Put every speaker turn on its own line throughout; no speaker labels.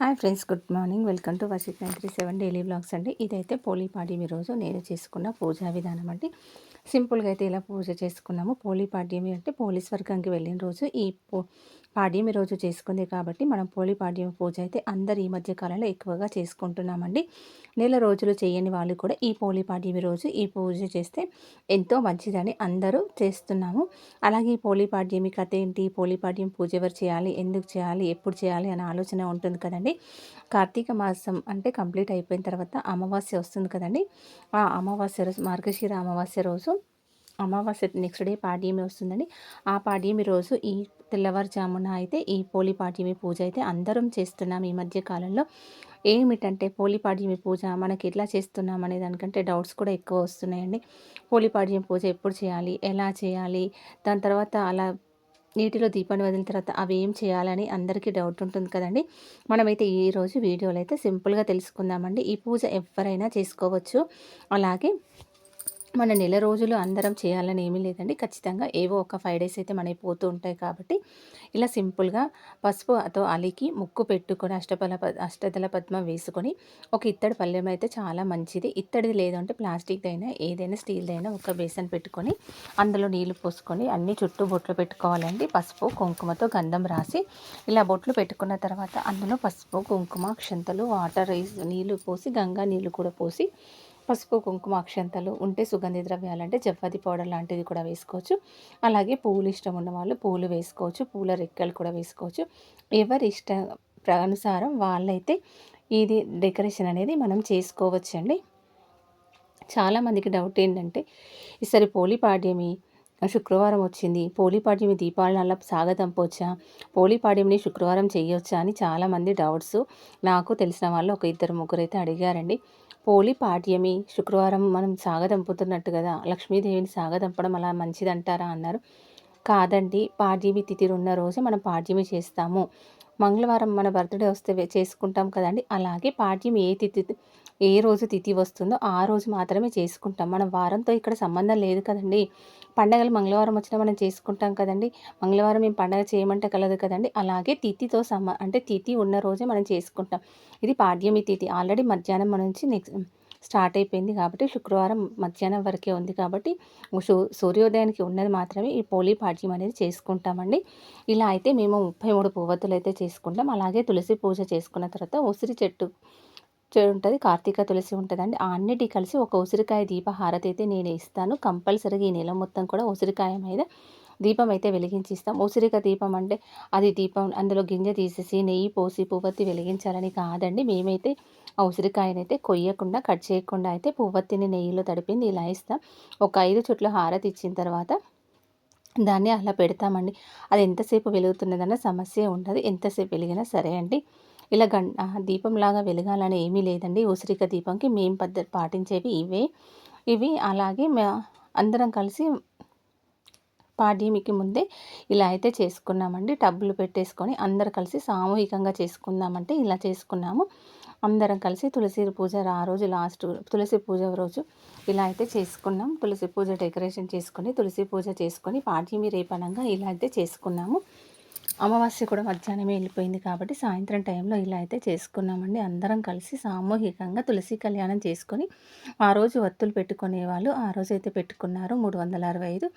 Hi friends good morning. Welcome to Varshith nine three seven daily blogs అండి. ఇదైతే పోలీపాడ్యమి రోజు నేను చేసుకున్న పూజా విధానం అండి. సింపుల్గా అయితే ఇలా పూజ చేసుకున్నాము. పోలీపాడ్యమి అంటే పోలీస్ వర్గానికి వెళ్ళిన రోజు ఈ పో పాడ్యమి రోజు చేసుకుంది కాబట్టి మనం పోలి పాడ్యం పూజ అయితే అందరు ఈ మధ్య కాలంలో ఎక్కువగా చేసుకుంటున్నామండి. నెల రోజులు చేయని వాళ్ళు కూడా ఈ పోలి పాడ్యమి రోజు ఈ పూజ చేస్తే ఎంతో మంచిదని అందరూ చేస్తున్నాము. అలాగే ఈ పోలి పాడ్యమి కథ ఏంటి? పోలి పాడ్యం పూజ ఎవరు చేయాలి? ఎందుకు చేయాలి? ఎప్పుడు చేయాలి? అనే ఆలోచన ఉంటుంది కదండి. కార్తీక మాసం అంటే కంప్లీట్ అయిపోయిన తర్వాత అమావాస్య వస్తుంది కదండి. ఆ అమావాస్య రోజు మార్గశిర అమావాస్య రోజు అమావాస్య నెక్స్ట్ డే పాడ్యమి వస్తుందండి? ఆ పాడ్యమి రోజు ఈ తెల్లవారుజామున అయితే ఈ పోలిపాడ్యమి పూజ అయితే అందరం చేస్తున్నాం ఈ మధ్య కాలంలో. ఏమిటంటే పోలిపాడ్యమి పూజ మనకి ఎట్లా చేస్తున్నాం అనే దానికంటే డౌట్స్ కూడా ఎక్కువ వస్తున్నాయండి. పోలిపాడ్యమి పూజ ఎప్పుడు చేయాలి? ఎలా చేయాలి? దాని తర్వాత అలా నీటిలో దీపాన్ని వదిలిన తర్వాత అవి ఏం చేయాలని అందరికీ డౌట్ ఉంటుంది కదండి. మనమైతే ఈరోజు వీడియోలో అయితే సింపుల్గా తెలుసుకుందామండి. ఈ పూజ ఎవరైనా చేసుకోవచ్చు. అలాగే మన నెల రోజులు అందరం చేయాలని ఏమీ లేదండి. ఖచ్చితంగా ఏవో ఒక ఫైవ్ డేస్ అయితే మనకి పోతూ ఉంటాయి కాబట్టి ఇలా సింపుల్గా పసుపుతో అలికి ముక్కు పెట్టుకొని అష్టపల అష్టదల పద్మం వేసుకొని ఒక ఇత్తడి పల్లెం అయితే చాలా మంచిది. ఇత్తడిది లేదంటే ప్లాస్టిక్దైనా ఏదైనా స్టీల్దైనా ఒక బేసన్ పెట్టుకొని అందులో నీళ్ళు పోసుకొని అన్ని చుట్టూ బొట్లు పెట్టుకోవాలండి. పసుపు కుంకుమతో గంధం రాసి ఇలా బొట్లు పెట్టుకున్న తర్వాత అందులో పసుపు కుంకుమ క్షంతలు వాటర్ నీళ్ళు పోసి గంగా నీళ్ళు కూడా పోసి పసుపు కుంకుమ అక్షంతలు ఉంటే సుగంధి ద్రవ్యాలు అంటే జవ్వది పౌడర్ లాంటిది కూడా వేసుకోవచ్చు. అలాగే పువ్వులు ఇష్టం ఉన్న వాళ్ళు పూలు వేసుకోవచ్చు పూల రెక్కలు కూడా వేసుకోవచ్చు. ఎవరి ఇష్ట అనుసారం వాళ్ళైతే ఇది డెకరేషన్ అనేది మనం చేసుకోవచ్చండి. చాలామందికి డౌట్ ఏంటంటే ఈసారి పోలిపాడ్యమి శుక్రవారం వచ్చింది పోలిపాడ్యమి దీపావళి సాగదంపొచ్చా పోలిపాడ్యమిని శుక్రవారం చేయొచ్చా అని చాలామంది డౌట్స్ నాకు తెలిసిన వాళ్ళు ఒక ఇద్దరు ముగ్గురు అయితే అడిగారండి. పోలి పాడ్యమి శుక్రవారం మనం సాగదంపుతున్నట్టు కదా లక్ష్మీదేవిని సాగదంపడం అలా మంచిదంటారా అన్నారు. కాదండి పాడ్యమి తిథి ఉన్న రోజు మనం పాడ్యమి చేస్తాము. మంగళవారం మన బర్త్డే వస్తే చేసుకుంటాం కదండి. అలాగే పాడ్యమి ఏ తిథి ఏ రోజు తిథి వస్తుందో ఆ రోజు మాత్రమే చేసుకుంటాం. మనం వారంతో ఇక్కడ సంబంధం లేదు కదండి. పండగలు మంగళవారం వచ్చినా మనం చేసుకుంటాం కదండి. మంగళవారం మేము పండగ చేయమంటే కలదు కదండి. అలాగే తిథితో సమ అంటే తిథి ఉన్న రోజే మనం చేసుకుంటాం. ఇది పాడ్యమి తిథి. ఆల్రెడీ మధ్యాహ్నం నుంచి నెక్స్ట్ స్టార్ట్ అయిపోయింది కాబట్టి శుక్రవారం మధ్యాహ్నం వరకే ఉంది కాబట్టి సూర్యోదయానికి ఉన్నది మాత్రమే ఈ పోలీ పాడ్యం అనేది చేసుకుంటామండి. ఇలా అయితే మేము ముప్పై మూడు పువ్వతులు అయితే చేసుకుంటాం. అలాగే తులసి పూజ చేసుకున్న తర్వాత ఉసిరి చెట్టు ఉంటుంది కార్తీక తులసి ఉంటుందండి. అన్నిటి కలిసి ఒక ఉసిరికాయ దీపహారతి అయితే నేను ఇస్తాను. కంపల్సరీగా ఈ నెల మొత్తం కూడా ఉసిరికాయ మీద దీపం అయితే వెలిగించి ఇస్తాం ఉసిరిక దీపం అంటే అది దీపం అందులో గింజ తీసేసి నెయ్యి పోసి పువ్వత్తి వెలిగించాలని కాదండి. మేమైతే ఆ ఉసిరికాయనైతే కొయ్యకుండా కట్ చేయకుండా అయితే పువ్వత్తిని నెయ్యిలో తడిపింది ఇలా ఇస్తాం. ఒక ఐదు చుట్ల హారతి ఇచ్చిన తర్వాత దాన్ని అలా పెడతామండి. అది ఎంతసేపు వెలుగుతున్నదన్న సమస్య ఉండదు. ఎంతసేపు వెలిగినా సరే అండి. ఇలా గం దీపంలాగా వెలగాలని ఏమీ లేదండి. ఉసిరిక దీపంకి మేము పద్ధతి పాటించేవి ఇవే. ఇవి అలాగే అందరం కలిసి పాడ్యమికి ముందే ఇలా అయితే చేసుకున్నామండి. టబ్బులు పెట్టేసుకొని అందరు కలిసి సామూహికంగా చేసుకుందామంటే ఇలా చేసుకున్నాము. అందరం కలిసి తులసి పూజ ఆ రోజు లాస్ట్ తులసి పూజ రోజు ఇలా అయితే చేసుకున్నాం. తులసి పూజ డెకరేషన్ చేసుకొని తులసి పూజ చేసుకొని పాడ్యమి రేపనంగా ఇలా అయితే చేసుకున్నాము. అమావాస్య కూడా మధ్యాహ్నమే వెళ్ళిపోయింది కాబట్టి సాయంత్రం టైంలో ఇలా అయితే చేసుకున్నామండి. అందరం కలిసి సామూహికంగా తులసి కళ్యాణం చేసుకొని ఆ రోజు వత్తులు పెట్టుకునే వాళ్ళు ఆ రోజు అయితే పెట్టుకున్నారు మూడు వందల అరవై ఐదు.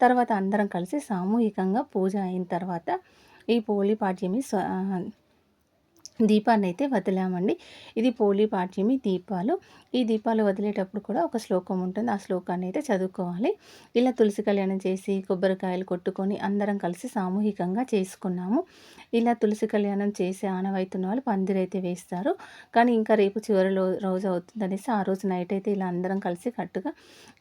తర్వాత అందరం కలిసి సామూహికంగా పూజ అయిన తర్వాత ఈ పోలి పాడ్యమి దీపాన్ని అయితే వదిలామండి. ఇది పోలీ పాఠ్యమి దీపాలు. ఈ దీపాలు వదిలేటప్పుడు కూడా ఒక శ్లోకం ఉంటుంది. ఆ శ్లోకాన్ని అయితే చదువుకోవాలి. ఇలా తులసి కళ్యాణం చేసి కొబ్బరికాయలు కొట్టుకొని అందరం కలిసి సామూహికంగా చేసుకున్నాము. ఇలా తులసి కళ్యాణం చేసి ఆనవైతున్న వాళ్ళు పందిరైతే వేస్తారు. కానీ ఇంకా రేపు చివరిలో రోజు అవుతుంది అనేసి ఆ రోజు నైట్ అయితే ఇలా అందరం కలిసి కట్టుగా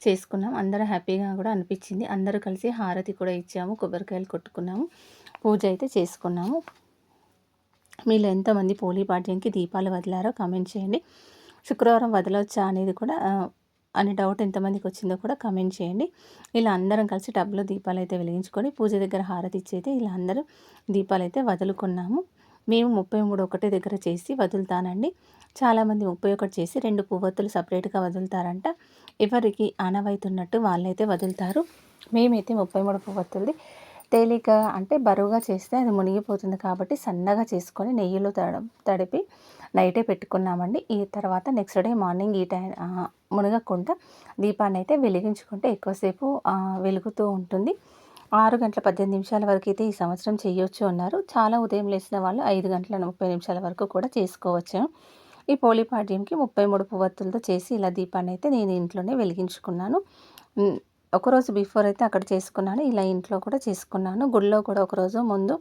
చేసుకున్నాం. అందరం హ్యాపీగా కూడా అనిపించింది. అందరూ కలిసి హారతి కూడా ఇచ్చాము. కొబ్బరికాయలు కొట్టుకున్నాము. పూజ అయితే చేసుకున్నాము. మీలో ఎంతమంది పోలీ పాడ్యంకి దీపాలు వదిలారో కామెంట్ చేయండి. శుక్రవారం వదలవచ్చా అనేది కూడా అనే డౌట్ ఎంతమందికి వచ్చిందో కూడా కమెంట్ చేయండి. ఇలా అందరం కలిసి టబ్లో దీపాలు అయితే వెలిగించుకొని పూజ దగ్గర హారతి ఇచ్చేది ఇలా అందరూ దీపాలు అయితే వదులుకున్నాము. మేము ముప్పై మూడు ఒకటే దగ్గర చేసి వదులుతానండి. చాలామంది ముప్పై ఒకటి చేసి రెండు పువ్వొత్తులు సపరేట్గా వదులుతారంట. ఎవరికి ఆనవైతున్నట్టు వాళ్ళైతే వదులుతారు. మేమైతే ముప్పై మూడు పువ్వొత్తులది తేలిక అంటే బరువుగా చేస్తే అది మునిగిపోతుంది కాబట్టి సన్నగా చేసుకొని నెయ్యిలో తడ తడిపి నైటే పెట్టుకున్నామండి. ఈ తర్వాత నెక్స్ట్ డే మార్నింగ్ ఈ టైం మునగకుండా దీపాన్ని అయితే వెలిగించుకుంటే ఎక్కువసేపు వెలుగుతూ ఉంటుంది. ఆరు గంటల పద్దెనిమిది నిమిషాల వరకు అయితే ఈ సంవత్సరం చేయొచ్చు అన్నారు. చాలా ఉదయం లేచిన వాళ్ళు ఐదు గంటల ముప్పై నిమిషాల వరకు కూడా చేసుకోవచ్చు. ఈ పోలిపాడ్యంకి ముప్పై మూడు పువ్వత్తులతో చేసి ఇలా దీపాన్ని అయితే నేను ఇంట్లోనే వెలిగించుకున్నాను. ఒకరోజు బిఫోర్ అయితే అక్కడ చేసుకున్నాను. ఇలా ఇంట్లో కూడా చేసుకున్నాను. గుడిలో కూడా ఒకరోజు ముందు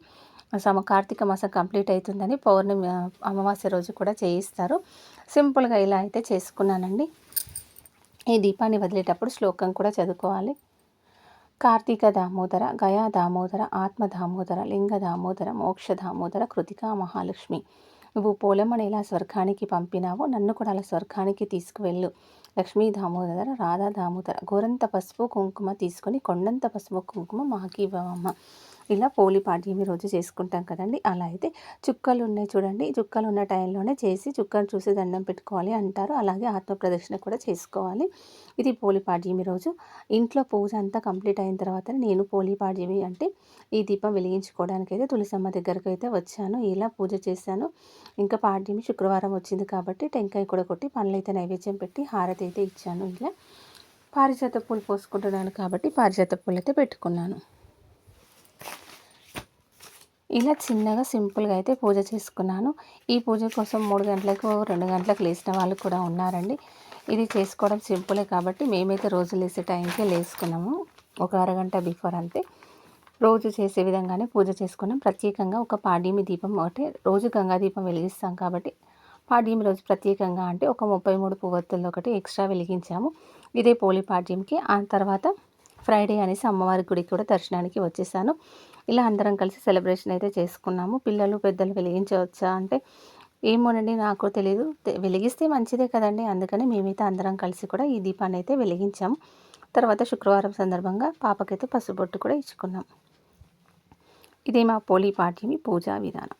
సమ కార్తీక మాసం కంప్లీట్ అవుతుందని పౌర్ణమి అమావాస్య రోజు కూడా చేయిస్తారు. సింపుల్గా ఇలా అయితే చేసుకున్నానండి. ఈ దీపాన్ని వదిలేటప్పుడు శ్లోకం కూడా చదువుకోవాలి. కార్తీక దామోదర గయా దామోదర ఆత్మ దామోదర లింగ దామోదర మోక్ష దామోదర కృతికా మహాలక్ష్మి. నువ్వు పోలమ్మని ఇలా స్వర్గానికి పంపినావు. నన్ను కూడా అలా స్వర్గానికి తీసుకువెళ్ళు. లక్ష్మీ దామోదర రాధా దామోదర గోరంత పసుపు కుంకుమ తీసుకొని కొండంత పసుపు కుంకుమ మాకి ఇవ్వమ్మ ఇలా పోలి పాడ్యమి రోజు చేసుకుంటాం కదండి. అలా అయితే చుక్కలు ఉన్నాయి చూడండి. చుక్కలు ఉన్న టైంలోనే చేసి చుక్కలు చూసి దండం పెట్టుకోవాలి అంటారు. అలాగే ఆత్మ కూడా చేసుకోవాలి. ఇది పోలి పాడ్యమి రోజు. ఇంట్లో పూజ అంతా కంప్లీట్ అయిన తర్వాత నేను పోలి పాడ్యమి అంటే ఈ దీపం వెలిగించుకోవడానికి అయితే తులసమ్మ దగ్గరకు అయితే వచ్చాను. ఇలా పూజ చేశాను. ఇంకా పాడ్యమి శుక్రవారం వచ్చింది కాబట్టి టెంకాయ కూడా కొట్టి పనులైతే నైవేద్యం పెట్టి హారతి అయితే ఇచ్చాను. ఇలా పారిజాత పూలు పోసుకుంటున్నాను కాబట్టి పారిజాత పూలు అయితే పెట్టుకున్నాను. ఇలా చిన్నగా సింపుల్గా అయితే పూజ చేసుకున్నాను. ఈ పూజ కోసం మూడు గంటలకు రెండు గంటలకు లేచిన వాళ్ళు కూడా ఉన్నారండి. ఇది చేసుకోవడం సింపులే కాబట్టి మేమైతే రోజు లేసే టైంకే లేసుకున్నాము. ఒక అరగంట బిఫోర్ అంతే. రోజు చేసే విధంగానే పూజ చేసుకున్నాం. ప్రత్యేకంగా ఒక పాడ్యమి దీపం ఒకటి రోజు గంగా దీపం వెలిగిస్తాం కాబట్టి పాడ్యమి రోజు ప్రత్యేకంగా అంటే ఒక ముప్పై మూడు పువ్వొత్తుల్లో ఒకటి ఎక్స్ట్రా వెలిగించాము. ఇదే పోలి పాడ్యంకి ఆ తర్వాత ఫ్రైడే అనేసి అమ్మవారి గుడికి కూడా దర్శనానికి వచ్చేసాను. ఇలా అందరం కలిసి సెలబ్రేషన్ అయితే చేసుకున్నాము. పిల్లలు పెద్దలు వెలిగించవచ్చా అంటే ఏమోనండి నాకు తెలియదు వెలిగిస్తే మంచిదే కదండి. అందుకని మేమైతే అందరం కలిసి కూడా ఈ దీపాన్ని అయితే వెలిగించాము. తర్వాత శుక్రవారం సందర్భంగా పాపకైతే పసుబొట్టు కూడా ఇచ్చుకున్నాం. ఇది మా పోలీ పాఠ్యమి పూజా విధానం.